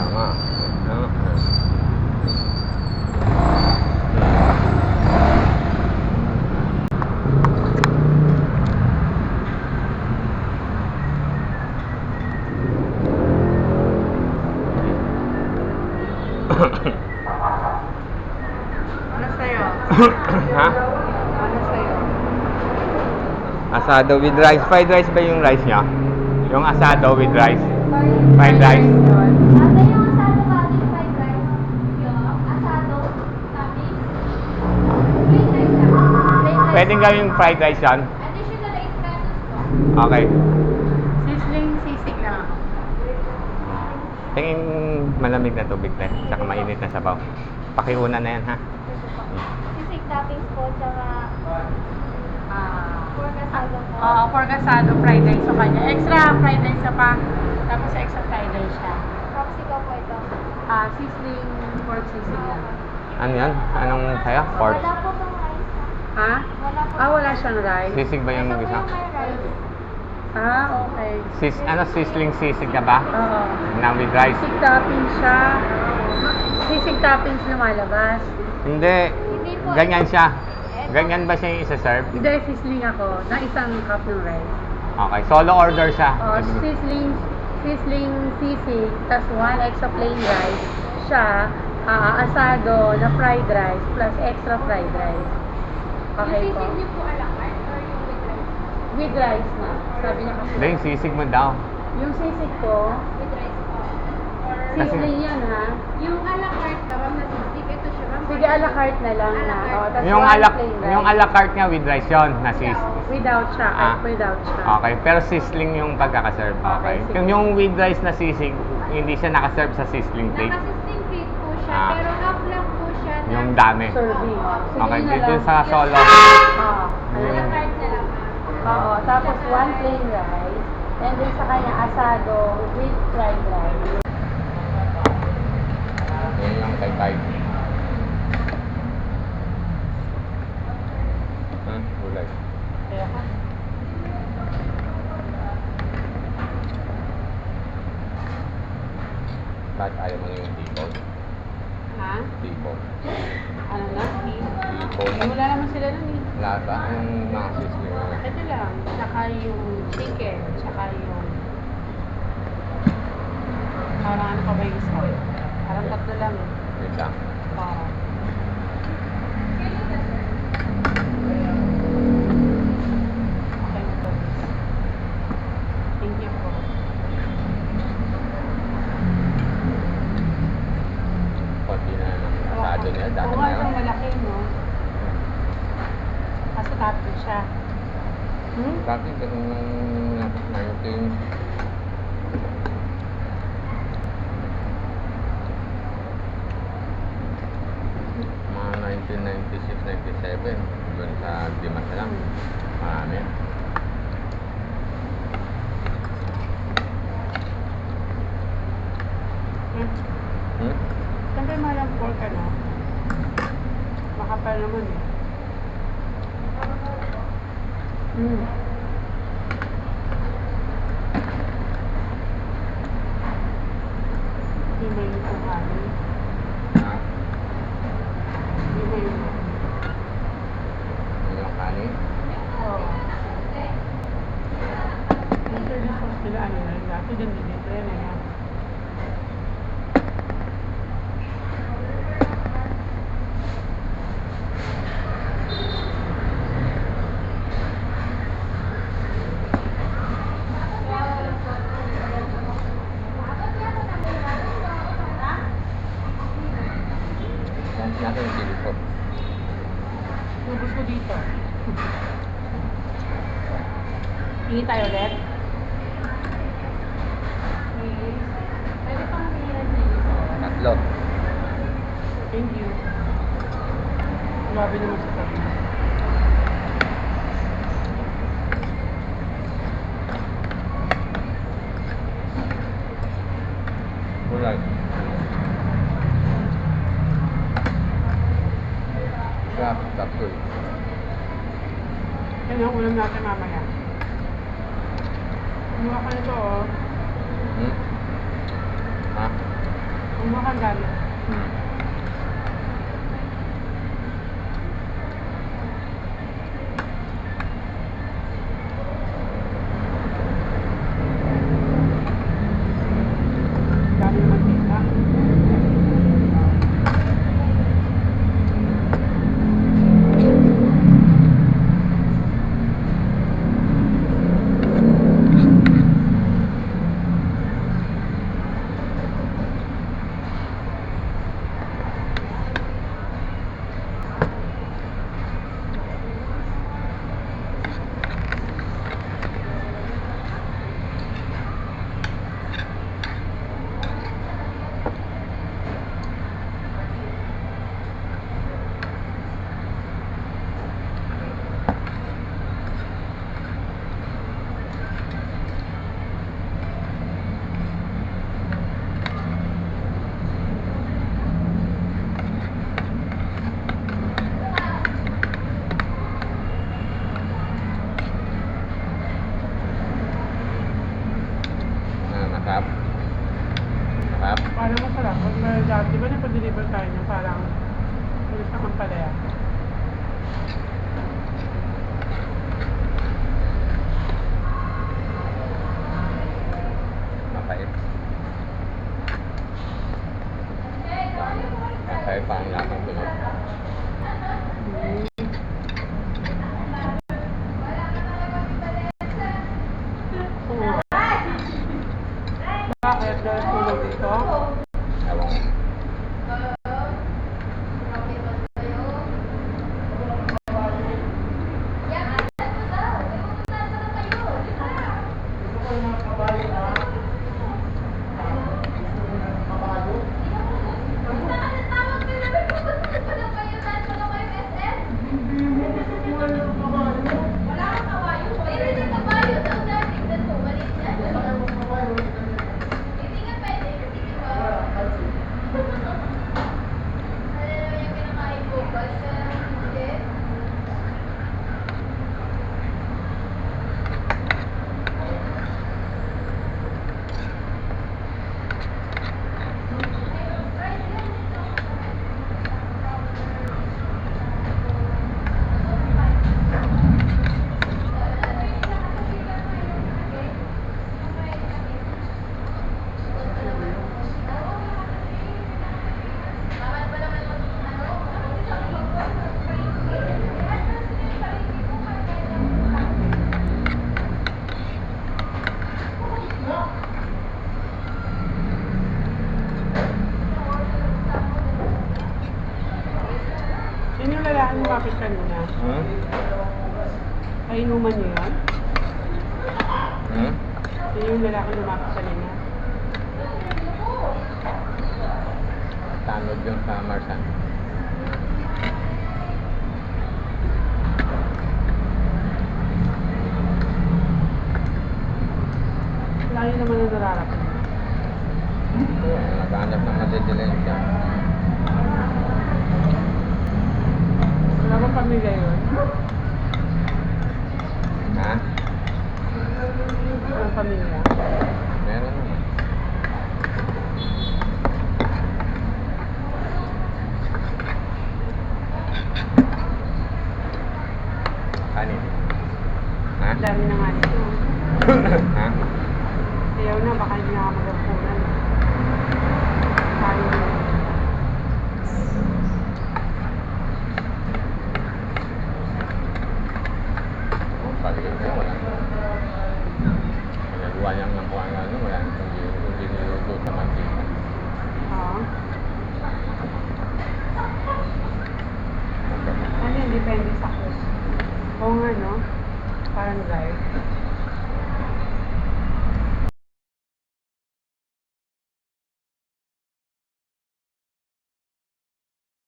Tama. Tama. Ano sa'yo? ha? Ano sa'yo? Asado with rice. Fried rice ba yung rice niya? Yung asado with rice. Fried rice. yun. Ate, yung asado ba ating fried rice? Yung asado, toppings? Plain rice lang. Plain rice. Pwedeng gawing fried rice yan? Additional 8 pesos po. Okay. Sisling sisig lang ako. Tingin malamig na tubig na. Tsaka mainit na sabaw. Pakiuna na yan ha. Sisig toppings po, tsaka Ah. pork asado po. Oo, pork asado, fried rice sa kanya. Extra fried rice sa pa. Tapos extra fried rice siya. Popsicle po ito. Ah, sisling pork sisig lang. Ano yan? Anong saya? Pork? Wala po bang rice? Ha? Wala po. Ah, wala siyang rice. Sisig ba yung Ito po isa? yung may rice. Ah, okay. Sis, ano, sizzling sisig ka ba? Oo. Na with rice? Sisig toppings siya. Sisig toppings lumalabas. Hindi. Hindi po. Ganyan siya. Ganyan ba siya yung isa-serve? Hindi, sisling ako na isang cup ng rice. Okay. Solo order siya. Oh, sizzling, sizzling sisig, tas one extra plain rice. Siya, ah, asado na fried rice plus extra fried rice. Okay Yung po. sisig niyo po a la carte or yung with rice? With rice na. Sabi niya kasi. Hindi, yung sisig mo daw. Yung sisig ko, With rice po. Or Kasi- sizzling yan ha. yung a la carte ka, ma'am, na sisig. Ito siya, ma'am. Sige, a la carte na lang la na. Oh, tas Yung one ala, plain rice. yung ala carte niya with rice yun, na sis. Without siya. Ah. Ah. Without siya. Okay, pero sizzling yung pagkakaserve. Okay, Okay. sige. Kung yung with rice na sisig, hindi siya nakaserve sa sizzling plate. Naka-16 plate po siya, Ah. pero half lang po. Yung dami. Serving. Okay, na dito lang. sa solo. Oo. A la Ayan. carte na lang, ma'am. Oo, tapos one plain rice, and then sa kanya asado with fried rice. Yan yung kay Kai. Ha? Gulay. Kaya ka. Bakit ayaw mo na yung tipon? Ha? Tipon. Ano na? Beef? Tipon. Eh, wala naman sila Yung mga sizzling mo? Ito lang, tsaka yung chicken, tsaka yung... Parang ano pa ba yung isa? Parang tatlo lang eh. Wait lang. Parang. Okay na to. Thank you po. Konti na lang. Asado niya. Dati Oo na nga, yun. ang malaki, no? Kaso tapos siya. Hmm? Ganun yung 19... Mga 1996, 97. Doon sa Dimas lang. Marami. Hmm? Hmm? Siyempre malang pork ano? Makapal naman eh. Hmm. đẹp Lot. Thank you. Grabe naman sa kanya. Alright. Grabe, tapos. Kanyang ulam natin mamaya. Kumuha ka nito oh. Hmm? Ha? Ang mukhang dami. Hmm. पाला मसाला मैं जानती मैंने पंजरी पर टाइम है पाला मुझे सामान पड़ा है phải bằng là không được Sino yung lalaki lumapit kanina? Hmm? Kainuman niyo yun? Hmm? Sino yung lalaki lumapit kanina? Tanod yung sa Marsan. Lagi naman na nararating. Oo, naghanap ng madidilensya. Pamilya yun? Ha? Walang pamilya? Meron naman. Kanin. Ha? Ang dami na nga nito. ha? Ayaw na, baka hindi na magampunan. Sabi